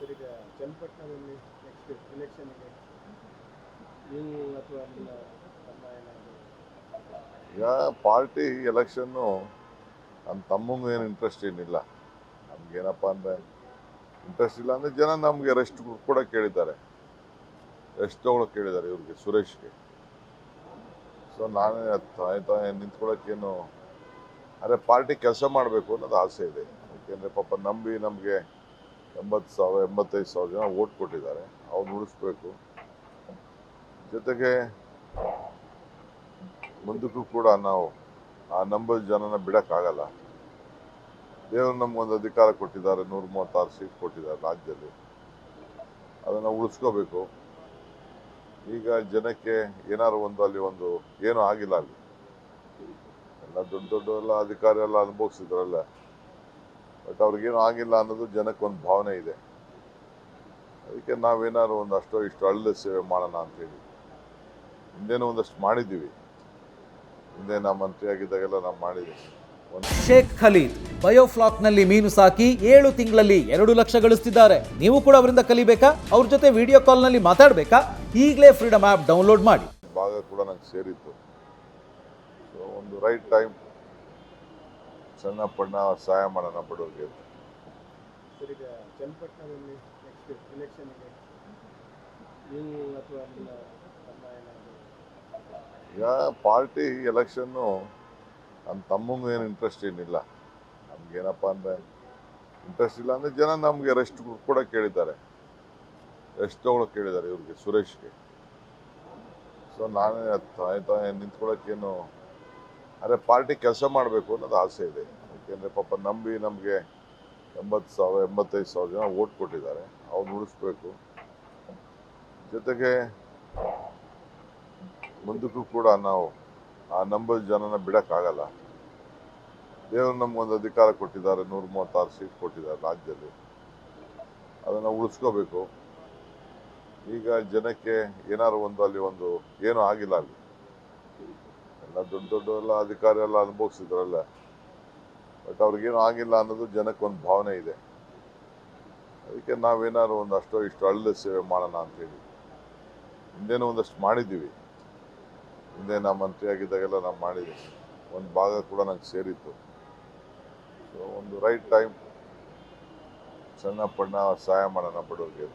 Sir ಈಗ ಚನ್ನಪಟ್ಟಣದಲ್ಲಿ next ಇಲೆಕ್ಷನ್ಗೆ ನೀವು ಅಥವಾ ನಿಮ್ಮ ತಮ್ಮ ಏನಾದರೂ ಈಗ ಪಾರ್ಟಿ ಎಲೆಕ್ಷನ್ನು ನಮ್ಮ ತಮ್ಮಂಗೂ ಏನು ಇಂಟ್ರೆಸ್ಟ್ ಏನಿಲ್ಲ. ನಮ್ಗೇನಪ್ಪ ಅಂದರೆ ಇಂಟ್ರೆಸ್ಟ್ ಇಲ್ಲ ಅಂದರೆ ಜನ ನಮಗೆ ರೆಸ್ಟ್ ಕೂಡ ಕೇಳಿದ್ದಾರೆ. ರೆಸ್ಟ್ ತೊಗೊಳಕ್ಕೆ ಕೇಳಿದ್ದಾರೆ ಇವ್ರಿಗೆ, ಸುರೇಶ್ಗೆ. ಸೊ ನಾನೇ ಆಯ್ತಾ ನಿಂತ್ಕೊಳ್ಳೋಕ್ಕೇನು ಅದೇ ಪಾರ್ಟಿ ಕೆಲಸ ಮಾಡಬೇಕು ಅನ್ನೋದು ಆಸೆ ಇದೆ. ಯಾಕೆಂದರೆ ಪಾಪ ನಂಬಿ ನಮಗೆ ಎಂಬತ್ತು ಸಾವಿರ, ಎಂಬತ್ತೈದು ಸಾವಿರ ಜನ ಓಟ್ ಕೊಟ್ಟಿದ್ದಾರೆ. ಅವ್ರು ಉಳಿಸ್ಬೇಕು ಜೊತೆಗೆ ಮುಂದಕ್ಕೂ ಕೂಡ ನಾವು ಆ ನಂಬರ್ ಜನನ ಬಿಡೋಕ್ಕಾಗಲ್ಲ. ದೇವರು ನಮಗೊಂದು ಅಧಿಕಾರ ಕೊಟ್ಟಿದ್ದಾರೆ ನೂರ ಮೂವತ್ತಾರು ಸೀಟ್ ಕೊಟ್ಟಿದ್ದಾರೆ ರಾಜ್ಯದಲ್ಲಿ. ಅದನ್ನು ಉಳಿಸ್ಕೋಬೇಕು. ಈಗ ಜನಕ್ಕೆ ಏನಾರು ಒಂದು ಅಲ್ಲಿ ಒಂದು ಏನೂ ಆಗಿಲ್ಲ ಅಲ್ಲಿ. ಎಲ್ಲ ದೊಡ್ಡ ದೊಡ್ಡ ಎಲ್ಲ ಅಧಿಕಾರಿ ಎಲ್ಲ ಅನುಭವಿಸಿದ್ರಲ್ಲ. ಬಟ್ ಅವ್ರಿಗೇನು ಆಗಿಲ್ಲ ಅನ್ನೋದು ಜನಕ್ಕೆ ಒಂದು ಭಾವನೆ ಇದೆ. ಅದಕ್ಕೆ ನಾವೇನಾದ್ರು ಒಂದು ಅಷ್ಟೋ ಇಷ್ಟು ಅಳ್ಳದ ಸೇವೆ ಮಾಡೋಣ ಅಂತೇಳಿ. ಹಿಂದೇನು ಒಂದಷ್ಟು ಮಾಡಿದ್ದೀವಿ. ಹಿಂದೆ ನಾ ಮಂತ್ರಿ ಆಗಿದ್ದಾಗೆಲ್ಲ ನಾವು ಮಾಡಿದ್ದೀವಿ. ಶೇಖ್ ಖಲೀದ್ ಬಯೋಫ್ಲಾಕ್ನಲ್ಲಿ ಮೀನು ಸಾಕಿ ಏಳು ತಿಂಗಳಲ್ಲಿ ಎರಡು ಲಕ್ಷ ಗಳಿಸ್ತಿದ್ದಾರೆ. ನೀವು ಕೂಡ ಅವರಿಂದ ಕಲಿಬೇಕಾ? ಅವ್ರ ಜೊತೆ ವಿಡಿಯೋ ಕಾಲ್ನಲ್ಲಿ ಮಾತಾಡಬೇಕಾ? ಈಗಲೇ ಫ್ರೀಡಮ್ ಆ್ಯಪ್ ಡೌನ್ಲೋಡ್ ಮಾಡಿ. ಭಾಗ ಕೂಡ ನಂಗೆ ಸೇರಿತ್ತು. ಒಂದು ರೈಟ್ ಟೈಮ್ ಸಣ್ಣ ಪಣ್ಣ ಸಹಾಯ ಮಾಡೋಣ ಬಡವ್ರಿಗೆ. ಸರ್ ಈಗ ಚನ್ನಪಟ್ಟಣದಲ್ಲಿ ನೆಕ್ಸ್ಟ್ ಇಲೆಕ್ಷನ್ಗೆ ನೀವು ಅಥವಾ ನಿಮ್ಮ ತಮ್ಮ ಏನಾದರೂ? ಈಗ ಪಾರ್ಟಿ ಎಲೆಕ್ಷನ್ನು ನಮ್ಮ ತಮ್ಮಂಗೂ ಏನು ಇಂಟ್ರೆಸ್ಟ್ ಏನಿಲ್ಲ. ನಮ್ಗೇನಪ್ಪ ಅಂದರೆ ಇಂಟ್ರೆಸ್ಟ್ ಇಲ್ಲ ಅಂದರೆ ಜನ ನಮಗೆ ರೆಸ್ಟ್ ಕೂಡ ಕೇಳಿದ್ದಾರೆ. ರೆಸ್ಟ್ ತೊಗೊಳಕ್ಕೆ ಕೇಳಿದ್ದಾರೆ ಇವ್ರಿಗೆ ಸುರೇಶ್ಗೆ. ಸೊ ನಾನೇ ತಾಯಿ ನಿಂತ್ಕೊಳ್ಳೋಕ್ಕೇನು ಅದೇ ಪಾರ್ಟಿ ಕೆಲಸ ಮಾಡಬೇಕು ಅನ್ನೋದು ಆಸೆ ಇದೆ. ಯಾಕೆಂದರೆ ಪಾಪ ನಂಬಿ ನಮಗೆ ಎಂಬತ್ತು ಸಾವಿರ, ಎಂಬತ್ತೈದು ಸಾವಿರ ಜನ ಓಟ್ ಕೊಟ್ಟಿದ್ದಾರೆ. ಅವ್ರು ಉಳಿಸ್ಬೇಕು. ಜೊತೆಗೆ ಮುಂದಕ್ಕೂ ಕೂಡ ನಾವು ಆ ನಂಬರ್ ಜನನ ಬಿಡೋಕ್ಕಾಗಲ್ಲ. ದೇವರು ನಮಗೊಂದು ಅಧಿಕಾರ ಕೊಟ್ಟಿದ್ದಾರೆ ನೂರ ಮೂವತ್ತಾರು ಸೀಟ್ ಕೊಟ್ಟಿದ್ದಾರೆ ರಾಜ್ಯದಲ್ಲಿ. ಅದನ್ನು ಉಳಿಸ್ಕೋಬೇಕು. ಈಗ ಜನಕ್ಕೆ ಏನಾದ್ರು ಒಂದು ಅಲ್ಲಿ ಒಂದು ಏನೂ ಆಗಿಲ್ಲ ಅಲ್ಲಿ. ಎಲ್ಲ ದೊಡ್ಡ ದೊಡ್ಡ ಎಲ್ಲ ಅಧಿಕಾರಿ ಎಲ್ಲ ಅನುಭವಿಸಿದ್ರಲ್ಲ. ಬಟ್ ಅವ್ರಿಗೇನು ಆಗಿಲ್ಲ ಅನ್ನೋದು ಜನಕ್ಕೆ ಒಂದು ಭಾವನೆ ಇದೆ. ಅದಕ್ಕೆ ನಾವೇನಾದ್ರು ಒಂದು ಅಷ್ಟೋ ಇಷ್ಟು ಅಳ್ಳ ಸೇವೆ ಮಾಡೋಣ ಅಂತೇಳಿ ಹಿಂದೇನೂ ಒಂದಷ್ಟು ಮಾಡಿದ್ದೀವಿ. ಹಿಂದೆ ನಾ ಮಂತ್ರಿ ಆಗಿದ್ದಾಗೆಲ್ಲ ನಾವು ಮಾಡಿದ್ವಿ ಒಂದು ಭಾಗ ಕೂಡ ನಂಗೆ ಸೇರಿತ್ತು. ಸೊ ಒಂದು ರೈಟ್ ಟೈಮ್ ಸಣ್ಣ ಪಣ್ಣ ಸಹಾಯ ಮಾಡೋಣ ಬಡವ್ರಿಗೆ